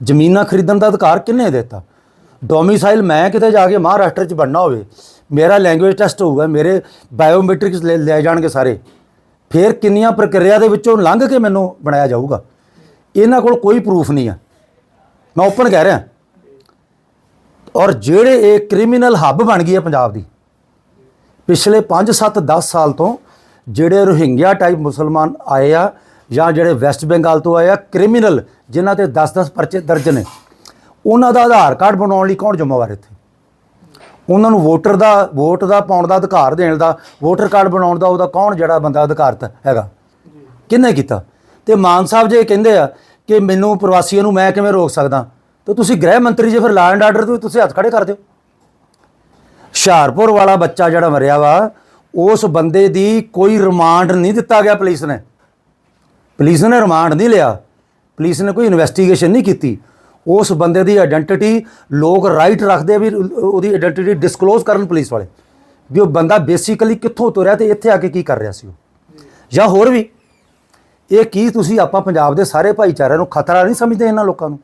ਜ਼ਮੀਨਾਂ ਖਰੀਦਣ ਦਾ ਅਧਿਕਾਰ ਕਿੰਨੇ ਦਿੱਤਾ? ਡੋਮਿਸਾਈਲ ਮੈਂ ਕਿਤੇ ਜਾ ਕੇ ਮਹਾਰਾਸ਼ਟਰ 'ਚ ਬਣਨਾ ਹੋਵੇ, ਮੇਰਾ ਲੈਂਗੁਏਜ ਟੈਸਟ ਹੋਊਗਾ, ਮੇਰੇ ਬਾਇਓਮੈਟ੍ਰਿਕਸ ਲੈ ਲੈ ਜਾਣਗੇ ਸਾਰੇ। ਫਿਰ ਕਿੰਨੀਆਂ ਪ੍ਰਕਿਰਿਆ ਦੇ ਵਿੱਚੋਂ ਲੰਘ ਕੇ ਮੈਨੂੰ ਬਣਾਇਆ ਜਾਊਗਾ? ਇਹਨਾਂ ਕੋਲ ਕੋਈ ਪ੍ਰੂਫ ਨਹੀਂ ਆ। ਮੈਂ ਓਪਨ ਕਹਿ ਰਿਹਾ। ਔਰ ਜਿਹੜੇ ਇਹ ਕ੍ਰਿਮੀਨਲ ਹੱਬ ਬਣ ਗਈ ਹੈ ਪੰਜਾਬ ਦੀ, ਪਿਛਲੇ 5 7 10 ਸਾਲ ਤੋਂ ਜਿਹੜੇ ਰੋਹਿੰਗਿਆ ਟਾਈਪ ਮੁਸਲਮਾਨ ਆਏ ਆ ਜਾਂ ਜਿਹੜੇ ਵੈਸਟ ਬੰਗਾਲ ਤੋਂ ਆਏ ਆ ਕ੍ਰਿਮੀਨਲ, ਜਿਨ੍ਹਾਂ ਤੇ 10-10 ਪਰਚੇ ਦਰਜ ਨੇ, ਉਹਨਾਂ ਦਾ ਆਧਾਰ ਕਾਰਡ ਬਣਾਉਣ ਲਈ ਕੌਣ ਜ਼ਿੰਮੇਵਾਰ ਇੱਥੇ? ਉਹਨਾਂ ਨੂੰ ਵੋਟਰ ਦਾ, ਵੋਟ ਦਾ ਪਾਉਣ ਦਾ ਅਧਿਕਾਰ ਦੇਣ ਦਾ, ਵੋਟਰ ਕਾਰਡ ਬਣਾਉਣ ਦਾ ਉਹਦਾ ਕੌਣ ਜਿਹੜਾ ਬੰਦਾ ਅਧਿਕਾਰਤ ਹੈਗਾ? ਕਿੰਨੇ ਕੀਤਾ? ਤੇ ਮਾਨ ਸਾਹਿਬ ਜੇ ਕਹਿੰਦੇ ਆ ਕਿ ਮੈਨੂੰ ਪ੍ਰਵਾਸੀਆਂ ਨੂੰ ਮੈਂ ਕਿਵੇਂ ਰੋਕ ਸਕਦਾ? ਤੇ ਤੁਸੀਂ ਗ੍ਰਹਿ ਮੰਤਰੀ ਜੇ ਫਿਰ ਲਾ ਐਂਡ ਆਰਡਰ ਤੋਂ ਤੁਸੀਂ ਹੱਥ ਖੜੇ ਕਰ ਦਿਓ ਹੁਸ਼ਿਆਰਪੁਰ ਵਾਲਾ ਬੱਚਾ ਜਿਹੜਾ ਮਰਿਆ ਵਾ, ਉਸ ਬੰਦੇ ਦੀ ਕੋਈ ਰਿਮਾਂਡ ਨਹੀਂ ਦਿੱਤਾ ਗਿਆ ਪੁਲਿਸ ਨੇ। ਪੁਲਿਸ ਨੇ ਰਿਮਾਂਡ ਨਹੀਂ ਲਿਆ। ਪੁਲਿਸ ਨੇ ਕੋਈ ਇਨਵੈਸਟੀਗੇਸ਼ਨ ਨਹੀਂ ਕੀਤੀ। ਉਸ ਬੰਦੇ ਦੀ ਆਇਡੈਂਟੀਟੀ ਲੋਕ ਰਾਈਟ ਰੱਖਦੇ ਆ ਵੀ ਉਹਦੀ ਆਇਡੈਂਟੀਟੀ ਡਿਸਕਲੋਜ਼ ਕਰਨ ਪੁਲਿਸ ਵਾਲੇ। ਵੀ ਉਹ ਬੰਦਾ ਬੇਸਿਕਲੀ ਕਿੱਥੋਂ ਤੁਰਿਆ ਤੇ ਇੱਥੇ ਆ ਕੇ ਕੀ ਕਰ ਰਿਹਾ ਸੀ ਉਹ। ਜਾਂ ਹੋਰ ਵੀ, ਇਹ ਕੀ ਤੁਸੀਂ ਆਪਾਂ ਪੰਜਾਬ ਦੇ ਸਾਰੇ ਭਾਈਚਾਰਿਆਂ ਨੂੰ ਖਤਰਾ ਨਹੀਂ ਸਮਝਦੇ ਇਹਨਾਂ ਲੋਕਾਂ ਨੂੰ?